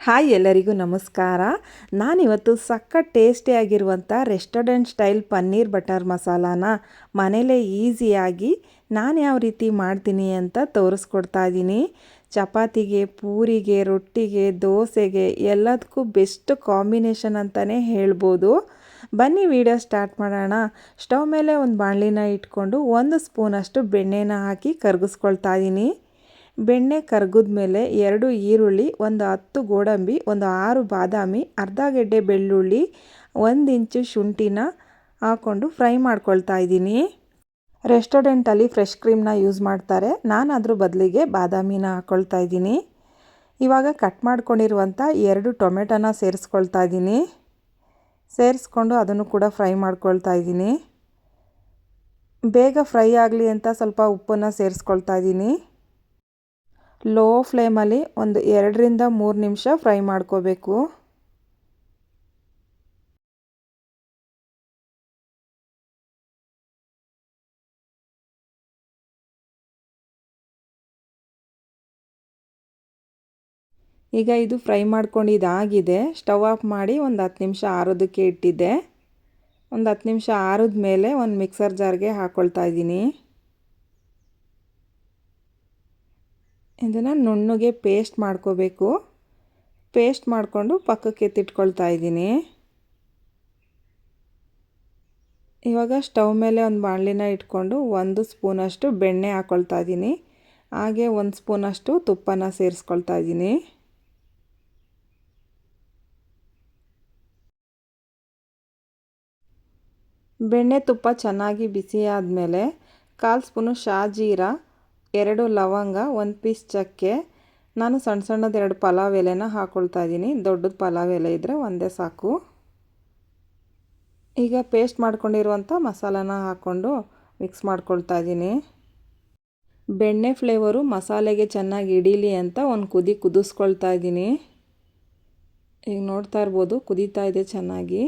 Hi ಎಲ್ಲರಿಗೂ ನಮಸ್ಕಾರ. ನಾನಿವತ್ತು ಸಕ್ಕ ಟೇಸ್ಟಿಯಾಗಿರುವಂಥ ರೆಸ್ಟೋರೆಂಟ್ ಸ್ಟೈಲ್ ಪನ್ನೀರ್ ಬಟರ್ ಮಸಾಲಾನ ಮನೇಲೇ ಈಸಿಯಾಗಿ ನಾನು ಯಾವ ರೀತಿ ಮಾಡ್ತೀನಿ ಅಂತ ತೋರಿಸ್ಕೊಡ್ತಾ ಇದ್ದೀನಿ ಚಪಾತಿಗೆ, ಪೂರಿಗೆ, ರೊಟ್ಟಿಗೆ, ದೋಸೆಗೆ ಎಲ್ಲದಕ್ಕೂ ಬೆಸ್ಟ್ ಕಾಂಬಿನೇಷನ್ ಅಂತಲೇ ಹೇಳ್ಬೋದು. ಬನ್ನಿ ವಿಡಿಯೋ ಸ್ಟಾರ್ಟ್ ಮಾಡೋಣ. ಸ್ಟವ್ ಮೇಲೆ ಒಂದು ಬಾಣಲಿನ ಇಟ್ಕೊಂಡು ಒಂದು ಸ್ಪೂನಷ್ಟು ಬೆಣ್ಣೆನ ಹಾಕಿ ಕರಗಿಸ್ಕೊಳ್ತಾ ಇದ್ದೀನಿ ಬೆಣ್ಣೆ ಕರಗಿದ ಮೇಲೆ ಎರಡು ಈರುಳ್ಳಿ, ಒಂದು ಹತ್ತು ಗೋಡಂಬಿ, ಒಂದು ಆರು ಬಾದಾಮಿ, ಅರ್ಧ ಗೆಡ್ಡೆ ಬೆಳ್ಳುಳ್ಳಿ, ಒಂದು ಇಂಚು ಶುಂಠಿನ ಹಾಕ್ಕೊಂಡು ಫ್ರೈ ಮಾಡ್ಕೊಳ್ತಾ ಇದ್ದೀನಿ. ರೆಸ್ಟೋರೆಂಟಲ್ಲಿ ಫ್ರೆಶ್ ಕ್ರೀಮ್ನ ಯೂಸ್ ಮಾಡ್ತಾರೆ. ನಾನು ಅದ್ರ ಬದಲಿಗೆ ಬಾದಾಮಿನ ಹಾಕ್ಕೊಳ್ತಾ ಇದ್ದೀನಿ. ಇವಾಗ ಕಟ್ ಮಾಡ್ಕೊಂಡಿರುವಂಥ ಎರಡು ಟೊಮೆಟೊನ ಸೇರಿಸ್ಕೊಳ್ತಾ ಇದ್ದೀನಿ. ಸೇರಿಸ್ಕೊಂಡು ಅದನ್ನು ಕೂಡ ಫ್ರೈ ಮಾಡ್ಕೊಳ್ತಾ ಇದ್ದೀನಿ. ಬೇಗ ಫ್ರೈ ಆಗಲಿ ಅಂತ ಸ್ವಲ್ಪ ಉಪ್ಪನ್ನು ಸೇರಿಸ್ಕೊಳ್ತಾ ಇದ್ದೀನಿ. ಲೋ ಫ್ಲೇಮಲ್ಲಿ ಒಂದು ಎರಡರಿಂದ ಮೂರು ನಿಮಿಷ ಫ್ರೈ ಮಾಡ್ಕೋಬೇಕು. ಈಗ ಇದು ಫ್ರೈ ಮಾಡ್ಕೊಂಡಿದ್ದಾಗಿದೆ ಸ್ಟವ್ ಆಫ್ ಮಾಡಿ ಒಂದು ಹತ್ತು ನಿಮಿಷ ಆರೋದಕ್ಕೆ ಇಟ್ಟಿದ್ದೆ. ಒಂದು ಹತ್ತು ನಿಮಿಷ ಆರಿದ ಮೇಲೆ ಒಂದು ಮಿಕ್ಸರ್ ಜಾರ್ಗೆ ಹಾಕ್ಕೊಳ್ತಾ ಇದ್ದೀನಿ. ಇದನ್ನು ನುಣ್ಣಗೆ ಪೇಸ್ಟ್ ಮಾಡ್ಕೋಬೇಕು. ಪೇಸ್ಟ್ ಮಾಡಿಕೊಂಡು ಪಕ್ಕಕ್ಕೆ ಎತ್ತಿಟ್ಕೊಳ್ತಾ ಇದ್ದೀನಿ. ಇವಾಗ ಸ್ಟವ್ ಮೇಲೆ ಒಂದು ಬಾಣಲಿನ ಇಟ್ಕೊಂಡು ಒಂದು ಸ್ಪೂನಷ್ಟು ಬೆಣ್ಣೆ ಹಾಕ್ಕೊಳ್ತಾ ಇದ್ದೀನಿ. ಹಾಗೆ ಒಂದು ಸ್ಪೂನಷ್ಟು ತುಪ್ಪನ ಸೇರಿಸ್ಕೊಳ್ತಾ ಇದ್ದೀನಿ. ಬೆಣ್ಣೆ ತುಪ್ಪ ಚೆನ್ನಾಗಿ ಬಿಸಿ ಆದಮೇಲೆ ಕಾಲು ಸ್ಪೂನು ಶಾಜೀರಾ ಎರಡು ಲವಂಗ, ಒಂದು ಪೀಸ್ ಚಕ್ಕೆ. ನಾನು ಸಣ್ಣ ಸಣ್ಣದು ಎರಡು ಪಲಾವ್ ಎಲೆನ ಹಾಕ್ಕೊಳ್ತಾ ಇದ್ದೀನಿ ದೊಡ್ಡದು ಪಲಾವ್ ಎಲೆ ಇದ್ದರೆ ಒಂದೇ ಸಾಕು. ಈಗ ಪೇಸ್ಟ್ ಮಾಡ್ಕೊಂಡಿರುವಂಥ ಮಸಾಲಾನ ಹಾಕ್ಕೊಂಡು ಮಿಕ್ಸ್ ಮಾಡ್ಕೊಳ್ತಾ ಇದ್ದೀನಿ ಬೆಣ್ಣೆ ಫ್ಲೇವರು ಮಸಾಲೆಗೆ ಚೆನ್ನಾಗಿ ಹಿಡೀಲಿ ಅಂತ ಒಂದು ಕುದಿ ಕುದಿಸ್ಕೊಳ್ತಾ ಇದ್ದೀನಿ ಈಗ ನೋಡ್ತಾ ಇರ್ಬೋದು, ಕುದೀತಾ ಇದೆ ಚೆನ್ನಾಗಿ.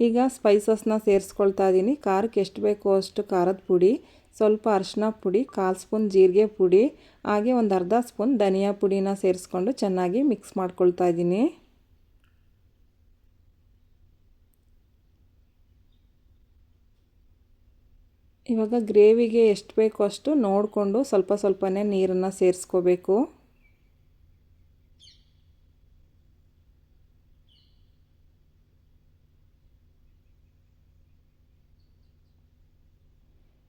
ಈಗ ಸ್ಪೈಸಸ್ನ ಸೇರಿಸ್ಕೊಳ್ತಾ ಇದ್ದೀನಿ ಖಾರಕ್ಕೆ ಎಷ್ಟು ಬೇಕೋ ಅಷ್ಟು ಖಾರದ ಪುಡಿ. ಸ್ವಲ್ಪ ಅರಿಶಿನ ಪುಡಿ, ಕಾಲು ಸ್ಪೂನ್ ಜೀರಿಗೆ ಪುಡಿ, ಹಾಗೆ ಒಂದು ಅರ್ಧ ಸ್ಪೂನ್ ಧನಿಯಾ ಪುಡಿನ ಸೇರಿಸ್ಕೊಂಡು ಚೆನ್ನಾಗಿ ಮಿಕ್ಸ್ ಮಾಡ್ಕೊಳ್ತಾ ಇದ್ದೀನಿ. ಇವಾಗ ಗ್ರೇವಿಗೆ ಎಷ್ಟು ಬೇಕೋ ಅಷ್ಟು ನೋಡಿಕೊಂಡು ಸ್ವಲ್ಪ ಸ್ವಲ್ಪನೇ ನೀರನ್ನು ಸೇರಿಸ್ಕೋಬೇಕು.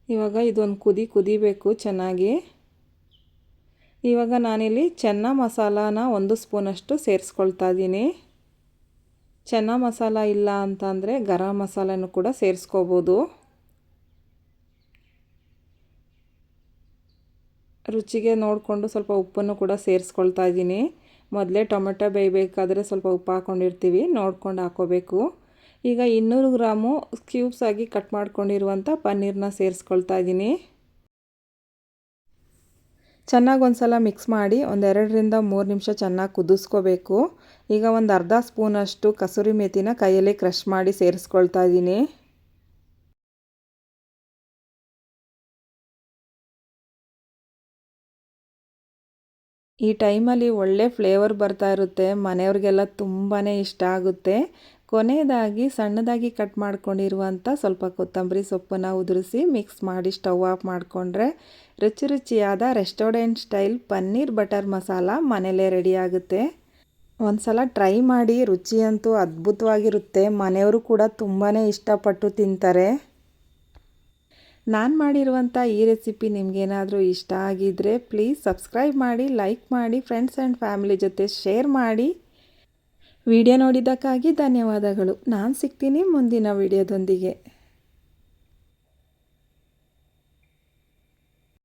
ಇವಾಗ ಇದೊಂದು ಕುದಿ ಕುದಿಬೇಕು ಚೆನ್ನಾಗಿ. ಇವಾಗ ನಾನಿಲ್ಲಿ ಚೆನ್ನ ಮಸಾಲಾನ ಒಂದು ಸ್ಪೂನಷ್ಟು ಸೇರಿಸ್ಕೊಳ್ತಾ ಇದ್ದೀನಿ. ಚೆನ್ನ ಮಸಾಲ ಇಲ್ಲ ಅಂತಂದರೆ ಗರಂ ಮಸಾಲನೂ ಕೂಡ ಸೇರಿಸ್ಕೋಬೋದು. ರುಚಿಗೆ ನೋಡಿಕೊಂಡು ಸ್ವಲ್ಪ ಉಪ್ಪನ್ನು ಕೂಡ ಸೇರಿಸ್ಕೊಳ್ತಾ ಇದ್ದೀನಿ. ಮೊದಲೇ ಟೊಮೆಟೊ ಬೇಯಬೇಕಾದ್ರೆ ಸ್ವಲ್ಪ ಉಪ್ಪು ಹಾಕ್ಕೊಂಡಿರ್ತೀವಿ ನೋಡ್ಕೊಂಡು ಹಾಕೋಬೇಕು. ಈಗ ಇನ್ನೂರು ಗ್ರಾಮು ಕ್ಯೂಬ್ಸ್ ಆಗಿ ಕಟ್ ಮಾಡ್ಕೊಂಡಿರುವಂಥ ಪನ್ನೀರನ್ನ ಸೇರಿಸ್ಕೊಳ್ತಾ ಇದ್ದೀನಿ ಚೆನ್ನಾಗಿ ಒಂದು ಸಲ ಮಿಕ್ಸ್ ಮಾಡಿ ಒಂದೆರಡರಿಂದ ಮೂರು ನಿಮಿಷ ಚೆನ್ನಾಗಿ ಕುದಿಸ್ಕೋಬೇಕು. ಈಗ ಒಂದು ಅರ್ಧ ಸ್ಪೂನಷ್ಟು ಕಸೂರಿ ಮೆಥಿನ ಕೈಯಲ್ಲೇ ಕ್ರಷ್ ಮಾಡಿ ಸೇರಿಸ್ಕೊಳ್ತಾ ಇದ್ದೀನಿ ಈ ಟೈಮಲ್ಲಿ ಒಳ್ಳೆ ಫ್ಲೇವರ್ ಬರ್ತಾ ಇರುತ್ತೆ, ಮನೆಯವ್ರಿಗೆಲ್ಲ ತುಂಬಾ ಇಷ್ಟ ಆಗುತ್ತೆ. ಕೊನೆಯದಾಗಿ ಸಣ್ಣದಾಗಿ ಕಟ್ ಮಾಡ್ಕೊಂಡಿರುವಂಥ ಸ್ವಲ್ಪ ಕೊತ್ತಂಬರಿ ಸೊಪ್ಪನ್ನು ಉದುರಿಸಿ ಮಿಕ್ಸ್ ಮಾಡಿ ಸ್ಟವ್ ಆಫ್ ಮಾಡಿಕೊಂಡ್ರೆ ರುಚಿ ರುಚಿಯಾದ restaurant style paneer butter masala ಮನೇಲೇ ರೆಡಿಯಾಗುತ್ತೆ ಒಂದು ಸಲ ಟ್ರೈ ಮಾಡಿ ರುಚಿಯಂತೂ ಅದ್ಭುತವಾಗಿರುತ್ತೆ. ಮನೆಯವರು ಕೂಡ ತುಂಬಾ ಇಷ್ಟಪಟ್ಟು ತಿಂತಾರೆ. ನಾನು ಮಾಡಿರುವಂಥ ಈ ರೆಸಿಪಿ ನಿಮಗೇನಾದರೂ ಇಷ್ಟ ಆಗಿದ್ದರೆ ಪ್ಲೀಸ್ ಸಬ್ಸ್ಕ್ರೈಬ್ ಮಾಡಿ, ಲೈಕ್ ಮಾಡಿ, ಫ್ರೆಂಡ್ಸ್ ಆ್ಯಂಡ್ ಫ್ಯಾಮಿಲಿ ಜೊತೆ ಶೇರ್ ಮಾಡಿ. ವಿಡಿಯೋ ನೋಡಿದ್ದಕ್ಕಾಗಿ ಧನ್ಯವಾದಗಳು. ನಾನು ಸಿಗ್ತೀನಿ ಮುಂದಿನ ವಿಡಿಯೋದೊಂದಿಗೆ.